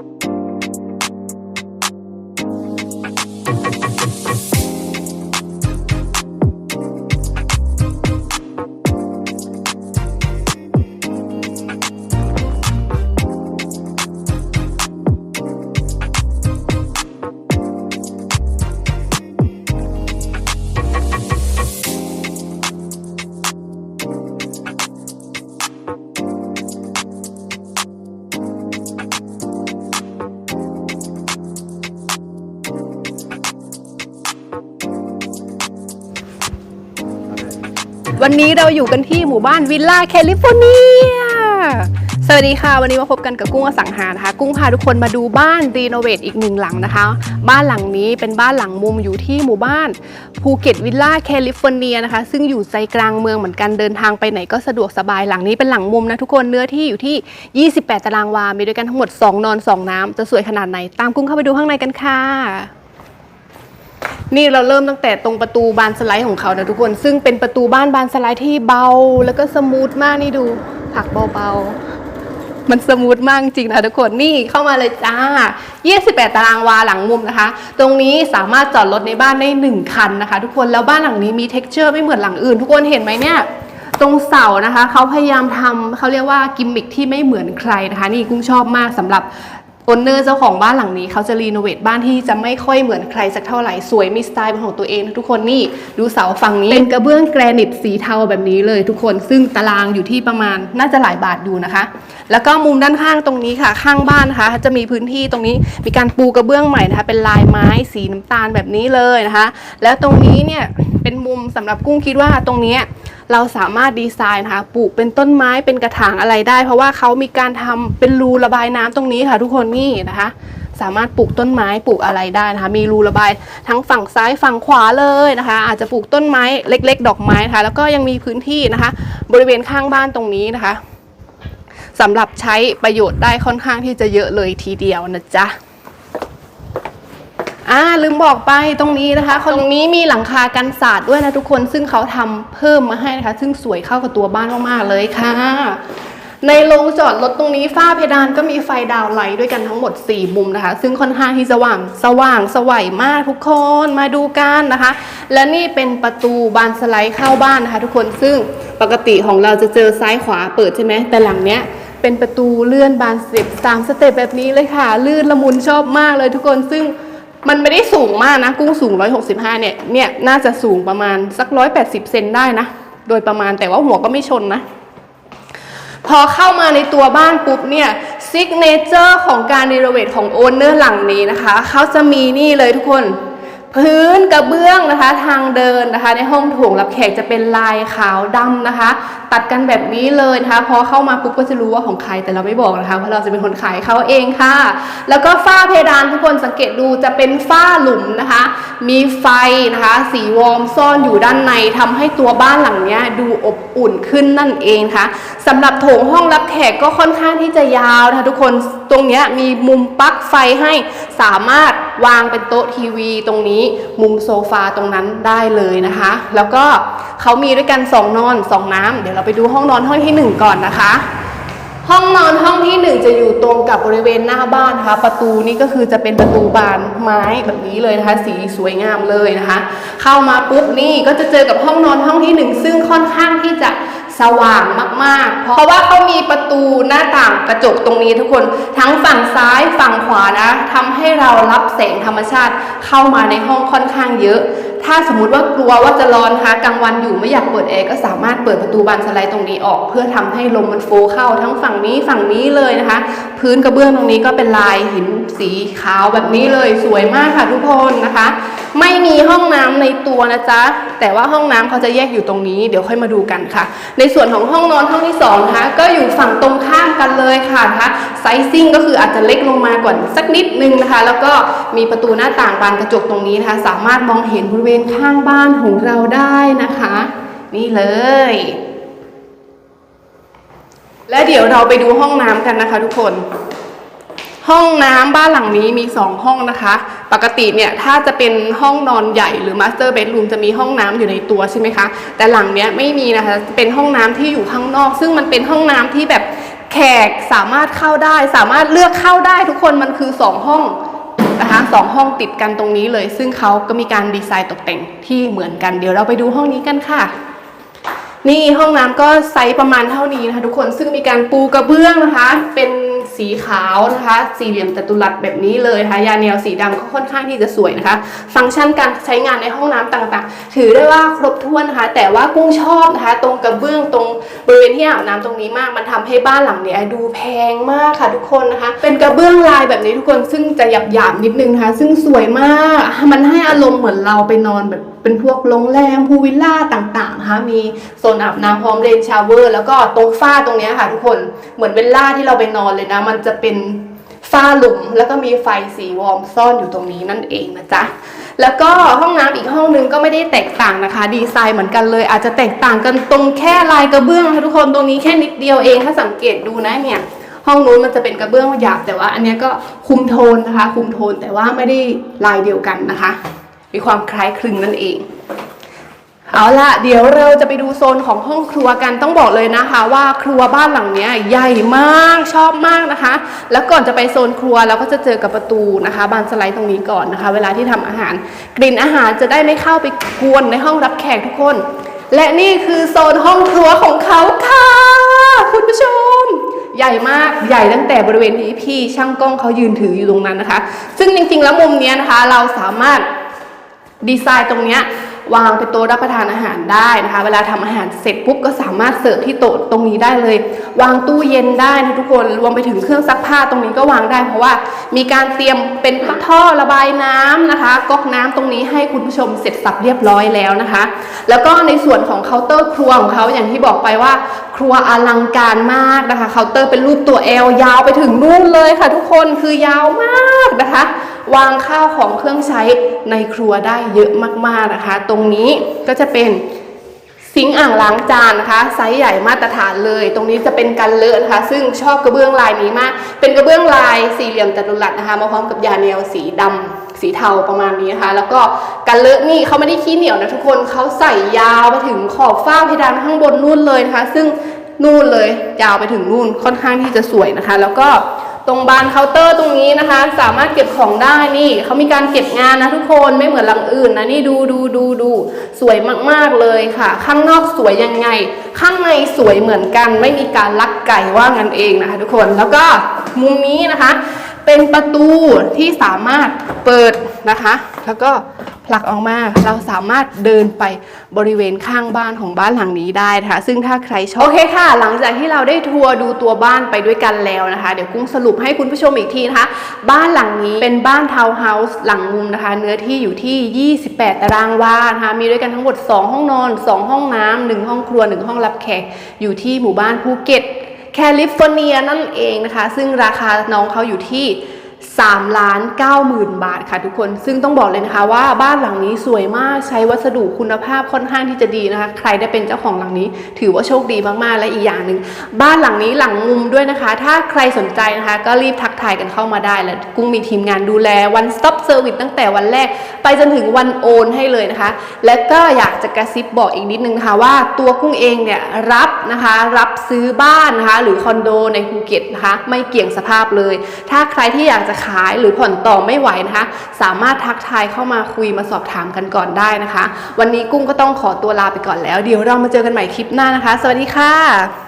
you. วันนี้เราอยู่กันที่หมู่บ้านวิลล่าแคลิฟอร์เนีย สวัสดีค่ะ วันนี้มาพบกันกับกุ้งอสังหานะคะ กุ้งพาทุกคนมาดูบ้านรีโนเวทอีกหนึ่งหลังนะคะ บ้านหลังนี้เป็นบ้านหลังมุมอยู่ที่หมู่บ้านภูเก็ตวิลล่าแคลิฟอร์เนียนะคะ ซึ่งอยู่ใจกลางเมืองเหมือนกันเดินทางไปไหนก็สะดวกสบายหลังนี้เป็นหลังมุมนะทุกคนเนื้อที่อยู่ที่ 28 ตารางวา มีด้วยกันทั้งหมด 2 นอน 2 น้ำจะสวยขนาดไหนตามกุ้งเข้าไปดูข้างในกันค่ะ นี่เราเริ่มตั้งแต่ตรงประตูบานสไลด์ของเขานะทุกคน ซึ่งเป็นประตูบ้านบานสไลด์ที่เบา แล้วก็สมูทมากนี่ดูผักเบาๆ มันสมูทมากจริงนะทุกคนนี่เข้ามาเลยจ้า 28 ตารางวาหลังมุมนะคะ ตรงนี้สามารถจอดรถในบ้านได้ 1 คันนะคะ ทุกคนแล้วบ้านหลังนี้มี t e x t อร์ไม่เหมือนหลังอื่น ทุกคนเห็นไหมเนี่ยตรงเสานะคะเขาพยายามทำเขาเรียกว่ากิมมิคที่ไม่เหมือนใครนะคะ นี่กุ้งชอบมากสำหรับ โอนเนอร์เจ้าของบ้านหลังนี้เขาจะรีโนเวทบ้านที่จะไม่ค่อยเหมือนใครสักเท่าไหร่สวยมีสไตล์เป็นของตัวเองนะทุกคนนี่ดูเสาฝั่งนี้เป็นกระเบื้องแกรนิตสีเทาแบบนี้เลยทุกคนซึ่งตารางอยู่ที่ประมาณน่าจะหลายบาทอยู่นะคะ แล้วก็มุมด้านข้างตรงนี้ค่ะ ข้างบ้านนะคะ จะมีพื้นที่ตรงนี้มีการปูกระเบื้องใหม่นะคะ เป็นลายไม้สีน้ำตาลแบบนี้เลยนะคะ แล้วตรงนี้เนี่ยเป็นมุมสำหรับกุ้งคิดว่าตรงนี้ เราสามารถดีไซน์นะคะปลูกเป็นต้นไม้เป็นกระถางอะไรได้ เพราะว่าเขามีการทำเป็นรูระบายน้ำตรงนี้ค่ะทุกคนนี่นะคะ สามารถปลูกต้นไม้ปลูกอะไรได้นะคะมีรูระบายทั้งฝั่งซ้ายฝั่งขวาเลยนะคะ อาจจะปลูกต้นไม้เล็ก ๆ ดอกไม้นะคะแล้วก็ยังมีพื้นที่นะคะ บริเวณข้างบ้านตรงนี้นะคะสำหรับใช้ประโยชน์ได้ค่อนข้างที่จะเยอะเลยทีเดียวนะจ๊ะ อ่าลืมบอกไปตรงนี้นะคะตรงนี้มีหลังคากันศาสตร์ด้วยนะทุกคนซึ่งเขาทำเพิ่มมาให้นะคะ ซึ่งสวยเข้ากับตัวบ้านมากๆเลยค่ะ ในโรงจอดรถตรงนี้ฝ้าเพดานก็มีไฟดาวไลท์ด้วยกันทั้งหมด 4 มุมนะคะ ซึ่งค่อนข้างที่สว่างสว่างสวัยมากทุกคนมาดูกันนะคะ และนี่เป็นประตูบานสไลด์เข้าบ้านนะคะ ทุกคนซึ่งปกติของเราจะเจอซ้ายขวาเปิดใช่ไหมแต่หลังเนี้ยเป็นประตูเลื่อนบานสเต็ปสามสเต็ปแบบนี้เลยค่ะ ลื่นละมุนชอบมากเลยทุกคนซึ่ง มันไม่ได้สูงมากนะ กุ้งสูง 165 เนี่ย เนี่ยน่าจะสูงประมาณสัก 180 เซนได้นะ โดยประมาณแต่ว่าหัวก็ไม่ชนนะ พอเข้ามาในตัวบ้านปุ๊บเนี่ยซิกเนเจอร์ของการรีโนเวทของโอนเนอร์หลังนี้นะคะ เขาจะมีนี่เลยทุกคน พื้นกระเบื้องนะคะทางเดินนะคะ ในห้องโถงรับแขกจะเป็นลายขาวดำนะคะ ตัดกันแบบนี้เลยนะคะพอเข้ามาปุ๊บก็จะรู้ว่าของใครแต่เราไม่บอกนะคะเพราะเราจะเป็นคนขายเขาเองค่ะ แล้วก็ฝ้าเพดานทุกคนสังเกตดูจะเป็นฝ้าหลุมนะคะ มีไฟนะคะ สีวอร์มซ่อนอยู่ด้านในทำให้ตัวบ้านหลังนี้ดูอบอุ่นขึ้นนั่นเองค่ะสำหรับโถงห้องรับแขกก็ค่อนข้างที่จะยาวนะคะทุกคน ตรงเนี้ยมีมุมปลั๊กไฟให้สามารถวางเป็นโต๊ะทีวีตรงนี้มุมโซฟาตรงนั้นได้เลยนะคะ แล้วก็เขามีด้วยกัน 2 นอน 2 น้ำเดี๋ยวเราไปดูห้องนอนห้องทีหนึ่1 ก่อนนะคะ ห้องนอนห้องที่หนึ่งจะอยู่ตรงกับบริเวณหน้าบ้านนะคะ ประตูนี่ก็คือจะเป็นประตูบานไม้แบบนี้เลยนะคะ สีสวยงามเลยนะคะ เข้ามาปุ๊บนี่ก็จะเจอกับห้องนอนห้องที่หนึ่งซึ่งค่อนข้างที่จะ สว่างมากๆ เพราะว่าเขามีประตูหน้าต่างกระจกตรงนี้ทุกคนทั้งฝั่งซ้ายฝั่งขวานะทำให้เรารับแสงธรรมชาติเข้ามาในห้องค่อนข้างเยอะถ้าสมมติว่ากลัวว่าจะร้อนนะคะกลางวันอยู่ไม่อยากเปิดแอร์ก็สามารถเปิดประตูบานสไลด์ตรงนี้ออก เพื่อทำให้ลมมันโฟเข้าทั้งฝั่งนี้ฝั่งนี้เลยนะคะ พื้นกระเบื้องตรงนี้ก็เป็นลายหินสีขาวแบบนี้เลยสวยมากค่ะทุกคนนะคะ ไม่มีห้องน้ำในตัวนะจ๊ะแต่ว่าห้องน้ำเขาจะแยกอยู่ตรงนี้เดี๋ยวค่อยมาดูกันค่ะ ในส่วนของห้องนอนห้องที่สองนะคะก็อยู่ฝั่งตรงข้ามกันเลยค่ะนะคะไซซิ่งก็คืออาจจะเล็กลงมากว่าสักนิดนึงนะคะ แล้วก็มีประตูหน้าต่างบานกระจกตรงนี้นะคะ สามารถมองเห็นบริเวณข้างบ้านของเราได้นะคะ นี่เลย และเดี๋ยวเราไปดูห้องน้ำกันนะคะทุกคน ห้องน้ำบ้านหลังนี้มี2ห้องนะคะ ปกติเนี่ยถ้าจะเป็นห้องนอนใหญ่หรือมาสเตอร์เบดรูมจะมีห้องน้ำอยู่ในตัวใช่ไหมคะ แต่หลังเนี้ยไม่มีนะคะ เป็นห้องน้ำที่อยู่ข้างนอก ซึ่งมันเป็นห้องน้ำที่แบบแขกสามารถเข้าได้ สามารถเลือกเข้าได้ทุกคนมันคือสองห้อง นะคะสองห้องติดกันตรงนี้เลย ซึ่งเขาก็มีการดีไซน์ตกแต่งที่เหมือนกัน เดี๋ยวเราไปดูห้องนี้กันค่ะ นี่ห้องน้ำก็ไซส์ประมาณเท่านี้นะคะทุกคน ซึ่งมีการปูกระเบื้องนะคะ เป็น สีขาวนะคะ สี่เหลี่ยมจัตุรัสแบบนี้เลยนะคะยาแนวสีดำก็ค่อนข้างที่จะสวยนะคะ ฟังก์ชันการใช้งานในห้องน้ำต่างๆ ถือได้ว่าครบถ้วนนะคะ แต่ว่ากุ้งชอบนะคะ ตรงกระเบื้องตรงบริเวณที่อาบน้ำตรงนี้มาก มันทำให้บ้านหลังเนี้ยดูแพงมากค่ะทุกคนนะคะ เป็นกระเบื้องลายแบบนี้ทุกคนซึ่งจะหยาบๆนิดนึงนะคะ ซึ่งสวยมาก มันให้อารมณ์เหมือนเราไปนอนแบบเป็นพวกโรงแรมพูลวิลล่าต่างๆนะคะมีโซนอาบน้ำพร้อมเรนชาวเวอร์ แล้วก็ตรงฝ้าตรงนี้ค่ะทุกคนเหมือนเวลล่าที่เราไปนอนเลยนะ มันจะเป็นฝ้าหลุมแล้วก็มีไฟสีวอร์มซ่อนอยู่ตรงนี้นั่นเองนะจ๊ะแล้วก็ห้องน้ำอีกห้องนึงก็ไม่ได้แตกต่างนะคะ ดีไซน์เหมือนกันเลย อาจจะแตกต่างกันตรงแค่ลายกระเบื้องนะคะทุกคนตรงนี้แค่นิดเดียวเองถ้าสังเกตดูนะเนี่ยห้องนู้นมันจะเป็นกระเบื้องหยาบแต่ว่าอันนี้ก็คุมโทนนะคะ คุมโทนแต่ว่าไม่ได้ลายเดียวกันนะคะ มีความคล้ายคลึงนั่นเอง เอาละเดี๋ยวเราจะไปดูโซนของห้องครัวกันต้องบอกเลยนะคะ ว่าครัวบ้านหลังนี้ใหญ่มากชอบมากนะคะ แล้วก่อนจะไปโซนครัวเราก็จะเจอกับประตูนะคะบานสไลด์ตรงนี้ก่อนนะคะ เวลาที่ทำอาหาร กลิ่นอาหารจะได้ไม่เข้าไปกวนในห้องรับแขกทุกคน และนี่คือโซนห้องครัวของเขาค่ะ คุณผู้ชมใหญ่มากใหญ่ตั้งแต่บริเวณที่พี่ช่างกล้องเขายืนถืออยู่ตรงนั้นนะคะ ซึ่งจริงๆ แล้วมุมนี้นะคะเราสามารถ ดีไซน์ตรงเนี้ยวางเป็นโต๊ะรับประทานอาหารได้นะคะ เวลาทำอาหารเสร็จปุ๊บก็สามารถเสิร์ฟที่โต๊ะตรงนี้ได้เลย วางตู้เย็นได้นะทุกคนรวมไปถึงเครื่องซักผ้าตรงนี้ก็วางได้ เพราะว่ามีการเตรียมเป็นท่อระบายน้ำนะคะก๊อกน้ำตรงนี้ให้คุณผู้ชมเสร็จสับเรียบร้อยแล้วนะคะ แล้วก็ในส่วนของเคาน์เตอร์ครัวของเขาอย่างที่บอกไปว่า ครัวอลังการมากนะคะเคาน์เตอร์เป็นรูปตัวแอลยาวไปถึงนู่นเลยค่ะ ทุกคนคือยาวมากนะคะ วางข้าวของเครื่องใช้ในครัวได้เยอะมากๆนะคะ ตรงนี้ก็จะเป็นซิงอ่างล้างจานนะคะไซส์ใหญ่มาตรฐานเลย ตรงนี้จะเป็นกันเลอะนะคะ ซึ่งชอบกระเบื้องลายนี้มาก เป็นกระเบื้องลายสี่เหลี่ยมจัตุรัสนะคะ มาพร้อมกับยาแนวสีดำสีเทาประมาณนี้นะคะ แล้วก็กันเลอะนี่เขาไม่ได้ขี้เหนียวนะทุกคนเขาใส่ยาวไปถึงขอบฝ้าเพดานข้างบนนู่นเลยนะคะ ซึ่งนู่นเลยยาวไปถึงนู่นค่อนข้างที่จะสวยนะคะ แล้วก็ ตรงบานเคาน์เตอร์ตรงนี้นะคะ สามารถเก็บของได้นี่เขามีการเก็บงานนะทุกคนไม่เหมือนหลังอื่นนะนี่ดูดูดูดูสวยมากๆเลยค่ะ ข้างนอกสวยยังไง ข้างในสวยเหมือนกัน ไม่มีการลักไก่ว่างันเองนะคะ ทุกคนแล้วก็มุมนี้นะคะ เป็นประตูที่สามารถเปิดนะคะ แล้วก็ ผลักออกมาเราสามารถเดินไปบริเวณข้างบ้านของบ้านหลังนี้ได้นะคะซึ่งถ้าใครชอบโอเคค่ะ หลังจากที่เราได้ทัวร์ดูตัวบ้านไปด้วยกันแล้วนะคะ เดี๋ยวกุ้งสรุปให้คุณผู้ชมอีกทีนะคะ บ้านหลังนี้เป็นบ้านทาวน์เฮาส์หลังมุมนะคะ เนื้อที่อยู่ที่ 28 ตารางวานะคะมีด้วยกันทั้งหมด 2 ห้องนอน 2 ห้องน้ำหนึ่งห้องครัว 1 ห้องรับแขกอยู่ที่หมู่บ้านภูเก็ตแคลิฟอร์เนียนั่นเองนะคะ ซึ่งราคาน้องเขาอยู่ที่ 3ล้าน9หมื่นบาทค่ะทุกคน ซึ่งต้องบอกเลยนะคะว่าบ้านหลังนี้สวยมากใช้วัสดุคุณภาพค่อนข้างที่จะดีนะคะ ใครได้เป็นเจ้าของหลังนี้ ถือว่าโชคดีมากๆ และอีกอย่างหนึ่งบ้านหลังนี้หลังมุมด้วยนะคะ ถ้าใครสนใจนะคะ ก็รีบทักทายกันเข้ามาได้และกุ้งมีทีมงานดูแล one stop service ตั้งแต่วันแรก ไปจนถึงวันโอนให้เลยนะคะ และก็อยากจะกระซิบบอกอีกนิดนึงนะคะว่าตัวกุ้งเองเนี่ยรับนะคะรับซื้อบ้านนะคะหรือคอนโดในภูเก็ตนะคะไม่เกี่ยงสภาพเลย ถ้าใครที่อยากจะขายหรือผ่อนต่อไม่ไหวนะคะ สามารถทักทายเข้ามาคุยมาสอบถามกันก่อนได้นะคะ วันนี้กุ้งก็ต้องขอตัวลาไปก่อนแล้ว เดี๋ยวเรามาเจอกันใหม่คลิปหน้านะคะ สวัสดีค่ะ